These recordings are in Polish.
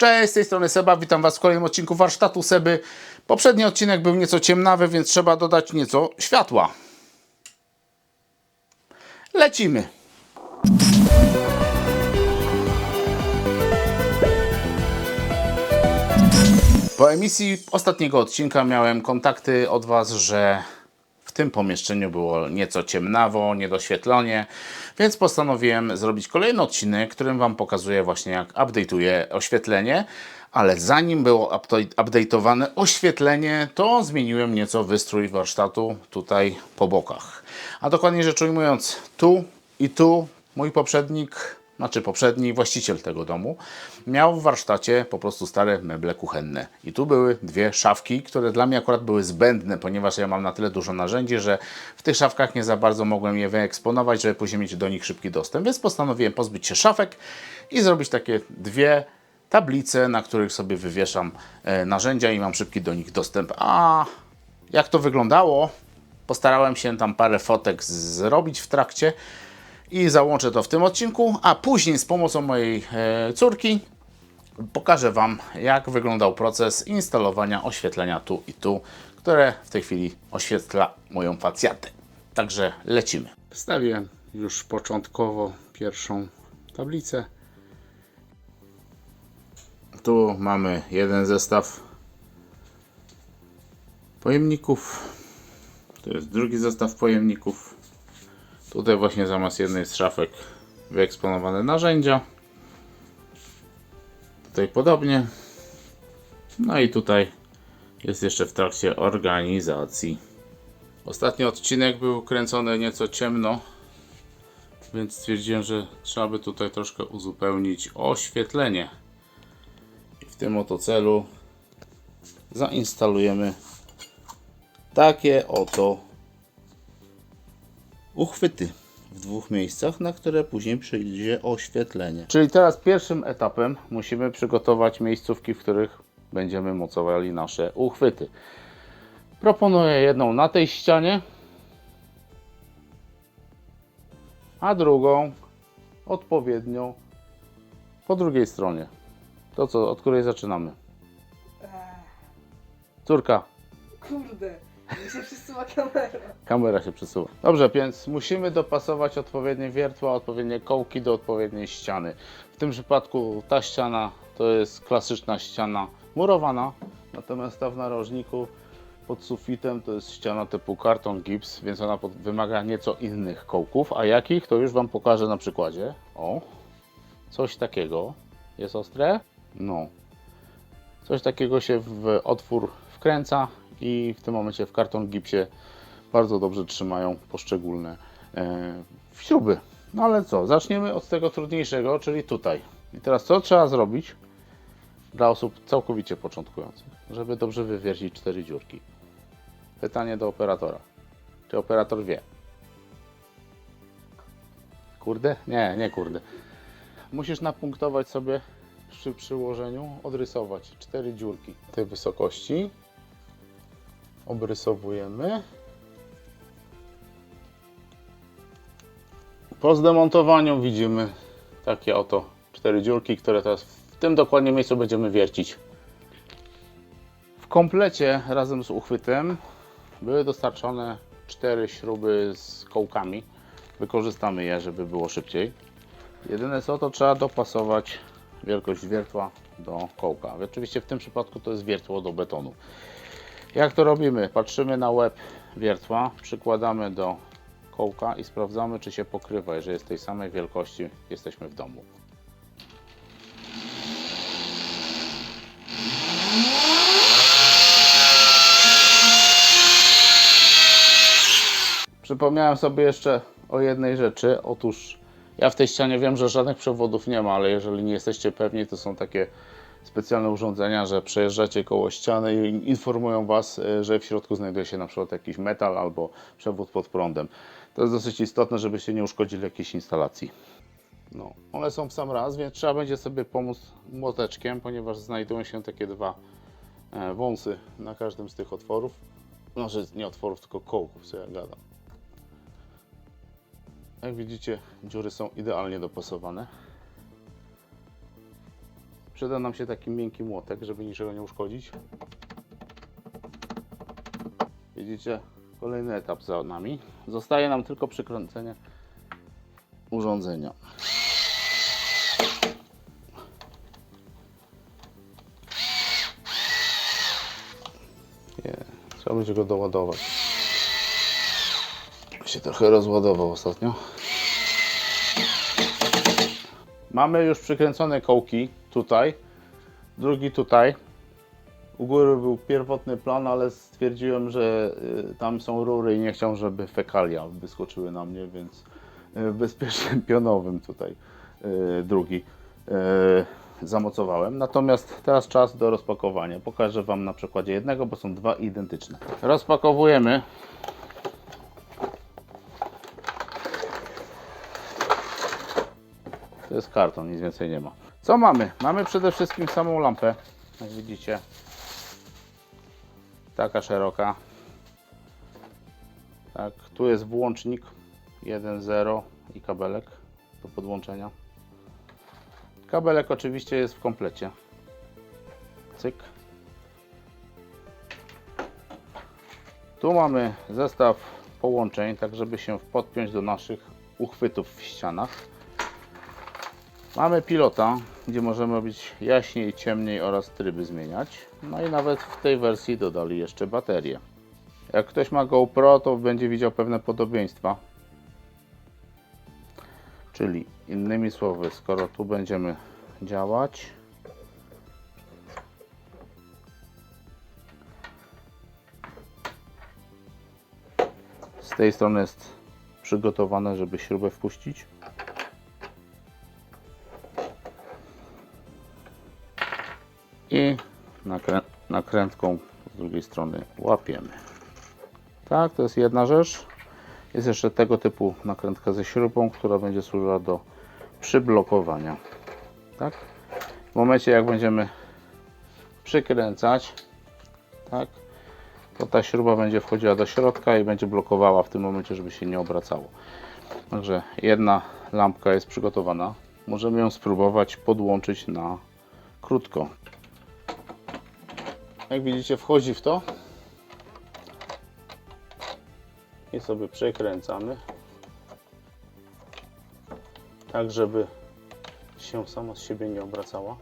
Cześć, z tej strony Seba, witam Was w kolejnym odcinku warsztatu Seby. Poprzedni odcinek był nieco ciemnawy, więc trzeba dodać nieco światła. Lecimy. Po emisji ostatniego odcinka miałem kontakty od Was, że w tym pomieszczeniu było nieco ciemnawo, niedoświetlenie, więc postanowiłem zrobić kolejny odcinek, którym Wam pokazuję właśnie jak update'uję oświetlenie, ale zanim było update- update'owane oświetlenie, to zmieniłem nieco wystrój warsztatu tutaj po bokach. A dokładnie rzecz ujmując, tu i tu mój poprzednik znaczy poprzedni właściciel tego domu, miał w warsztacie po prostu stare meble kuchenne. I tu były dwie szafki, które dla mnie akurat były zbędne, ponieważ ja mam na tyle dużo narzędzi, że w tych szafkach nie za bardzo mogłem je wyeksponować, żeby później mieć do nich szybki dostęp. Więc postanowiłem pozbyć się szafek i zrobić takie dwie tablice, na których sobie wywieszam e, narzędzia i mam szybki do nich dostęp. A jak to wyglądało? Postarałem się tam parę fotek zrobić w trakcie i załączę to w tym odcinku, a później z pomocą mojej e, córki pokażę Wam, jak wyglądał proces instalowania oświetlenia tu i tu, które w tej chwili oświetla moją facjatę. Także lecimy. Wstawiłem już początkowo pierwszą tablicę. Tu mamy jeden zestaw pojemników. To jest drugi zestaw pojemników. Tutaj właśnie zamiast jednej z szafek wyeksponowane narzędzia. Tutaj podobnie. No i tutaj jest jeszcze w trakcie organizacji. Ostatni odcinek był kręcony nieco ciemno, więc stwierdziłem, że trzeba by tutaj troszkę uzupełnić oświetlenie. I w tym oto celu zainstalujemy takie oto uchwyty w dwóch miejscach, na które później przyjdzie oświetlenie. Czyli teraz pierwszym etapem musimy przygotować miejscówki, w których będziemy mocowali nasze uchwyty. Proponuję jedną na tej ścianie, a drugą odpowiednią po drugiej stronie. To co, od której zaczynamy? Córka, Kurde, mi się przesuwa kamera. Kamera się przesuwa. Dobrze, więc musimy dopasować odpowiednie wiertła, odpowiednie kołki do odpowiedniej ściany. W tym przypadku ta ściana to jest klasyczna ściana murowana, natomiast ta w narożniku pod sufitem to jest ściana typu karton gips, więc ona wymaga nieco innych kołków. A jakich to już Wam pokażę na przykładzie. O, coś takiego. Jest ostre? No. Coś takiego się w otwór wkręca i w tym momencie w karton gipsie bardzo dobrze trzymają poszczególne e, śruby. No ale co, zaczniemy od tego trudniejszego, czyli tutaj. I teraz co trzeba zrobić dla osób całkowicie początkujących, żeby dobrze wywiercić cztery dziurki? Pytanie do operatora. Czy operator wie? Kurde? Nie, nie kurde. Musisz napunktować sobie przy przyłożeniu, odrysować cztery dziurki tej wysokości. Obrysowujemy. Po zdemontowaniu widzimy takie oto cztery dziurki, które teraz w tym dokładnie miejscu będziemy wiercić. W komplecie razem z uchwytem były dostarczone cztery śruby z kołkami. Wykorzystamy je, żeby było szybciej. Jedyne co, to trzeba dopasować wielkość wiertła do kołka. Oczywiście w tym przypadku to jest wiertło do betonu. Jak to robimy? Patrzymy na łeb wiertła, przykładamy do kołka i sprawdzamy, czy się pokrywa. Jeżeli jest tej samej wielkości, jesteśmy w domu. Przypomniałem sobie jeszcze o jednej rzeczy. Otóż ja w tej ścianie wiem, że żadnych przewodów nie ma, ale jeżeli nie jesteście pewni, to są takie specjalne urządzenia, że przejeżdżacie koło ściany i informują Was, e, że w środku znajduje się na przykład jakiś metal albo przewód pod prądem. To jest dosyć istotne, żebyście nie uszkodzili jakiejś instalacji. No, one są w sam raz, więc trzeba będzie sobie pomóc młoteczkiem, ponieważ znajdują się takie dwa e, wąsy na każdym z tych otworów. Znaczy nie otworów, tylko kołków, co ja gadam. Jak widzicie, dziury są idealnie dopasowane. Przyda nam się taki miękki młotek, żeby niczego nie uszkodzić. Widzicie, kolejny etap za nami. Zostaje nam tylko przykręcenie urządzenia. Nie, trzeba będzie go doładować. Się trochę rozładował ostatnio. Mamy już przykręcone kołki tutaj, drugi tutaj. U góry był pierwotny plan, ale stwierdziłem, że y, tam są rury i nie chciałem, żeby fekalia wyskoczyły na mnie, więc y, bezpiecznym pionowym tutaj y, drugi zamocowałem. Natomiast teraz czas do rozpakowania. Pokażę Wam na przykładzie jednego, bo są dwa identyczne. Rozpakowujemy. To jest karton, nic więcej nie ma. Co mamy? Mamy przede wszystkim samą lampę, jak widzicie. Taka szeroka. Tak, tu jest włącznik 1.0 i kabelek do podłączenia. Kabelek oczywiście jest w komplecie. Cyk. Tu mamy zestaw połączeń, tak żeby się podpiąć do naszych uchwytów w ścianach. Mamy pilota, gdzie możemy robić jaśniej, ciemniej oraz tryby zmieniać. No i nawet w tej wersji dodali jeszcze baterię. Jak ktoś ma GoPro, to będzie widział pewne podobieństwa. Czyli innymi słowy, skoro tu będziemy działać, z tej strony jest przygotowane, żeby śrubę wpuścić. I nakrę nakrętką z drugiej strony łapiemy. Tak, to jest jedna rzecz. Jest jeszcze tego typu nakrętka ze śrubą, która będzie służyła do przyblokowania. Tak? W momencie jak będziemy przykręcać, tak, to ta śruba będzie wchodziła do środka i będzie blokowała w tym momencie, żeby się nie obracało. Także jedna lampka jest przygotowana. Możemy ją spróbować podłączyć na krótko. Jak widzicie, wchodzi w to i sobie przekręcamy, tak żeby się sama z siebie nie obracała.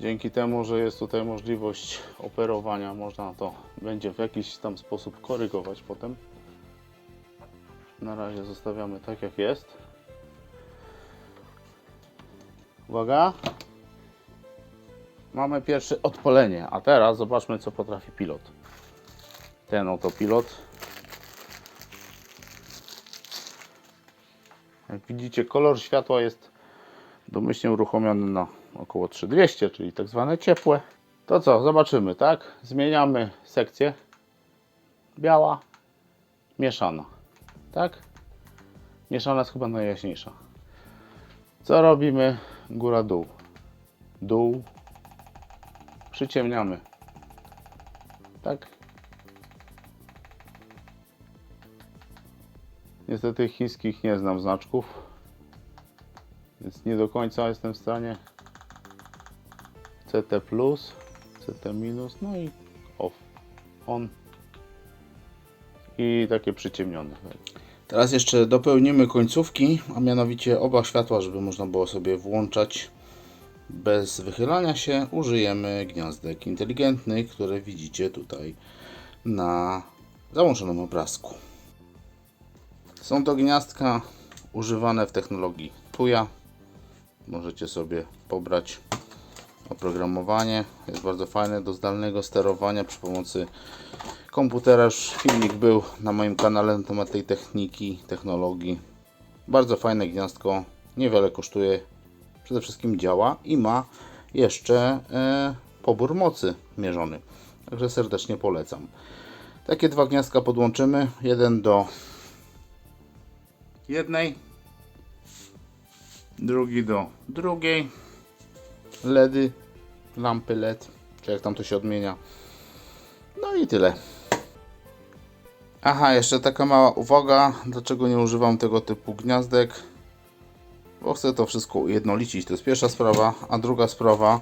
Dzięki temu, że jest tutaj możliwość operowania, można to będzie w jakiś tam sposób korygować potem. Na razie zostawiamy tak jak jest. Uwaga! Mamy pierwsze odpalenie, a teraz zobaczmy co potrafi pilot. Ten oto pilot. Jak widzicie kolor światła jest domyślnie uruchomiony na około 3200, czyli tak zwane ciepłe. To co, zobaczymy, tak? Zmieniamy sekcję. Biała, mieszana. Tak? Mieszana jest chyba najjaśniejsza. Co robimy? Góra, dół. Dół, przyciemniamy. Tak. Niestety chińskich nie znam znaczków, więc nie do końca jestem w stanie. CT plus, CT minus, no i off, on i takie przyciemnione. Teraz jeszcze dopełnimy końcówki, a mianowicie oba światła, żeby można było sobie włączać bez wychylania się użyjemy gniazdek inteligentnych, które widzicie tutaj na załączonym obrazku. Są to gniazdka używane w technologii TUJA. Możecie sobie pobrać oprogramowanie. Jest bardzo fajne do zdalnego sterowania przy pomocy komputera. Już filmik był na moim kanale na temat tej techniki, technologii. Bardzo fajne gniazdko. Niewiele kosztuje przede wszystkim działa i ma jeszcze e, pobór mocy mierzony. Także serdecznie polecam. Takie dwa gniazdka podłączymy. Jeden do jednej, drugi do drugiej. LEDy, lampy LED, czy jak tam to się odmienia. No i tyle. Aha, jeszcze taka mała uwaga, dlaczego nie używam tego typu gniazdek bo chcę to wszystko ujednolicić. To jest pierwsza sprawa, a druga sprawa.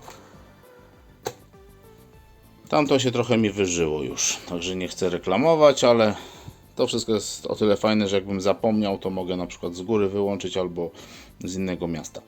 Tamto się trochę mi wyżyło już, także nie chcę reklamować, ale to wszystko jest o tyle fajne, że jakbym zapomniał, to mogę na przykład z góry wyłączyć albo z innego miasta.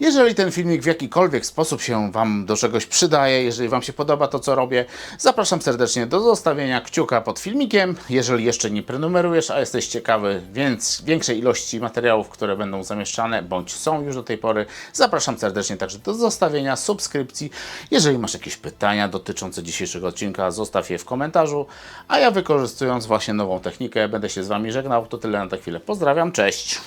Jeżeli ten filmik w jakikolwiek sposób się Wam do czegoś przydaje, jeżeli Wam się podoba to, co robię, zapraszam serdecznie do zostawienia kciuka pod filmikiem. Jeżeli jeszcze nie prenumerujesz, a jesteś ciekawy więc większej ilości materiałów, które będą zamieszczane, bądź są już do tej pory, zapraszam serdecznie także do zostawienia subskrypcji. Jeżeli masz jakieś pytania dotyczące dzisiejszego odcinka, zostaw je w komentarzu, a ja wykorzystując właśnie nową technikę, będę się z Wami żegnał. To tyle na tę chwilę. Pozdrawiam, cześć!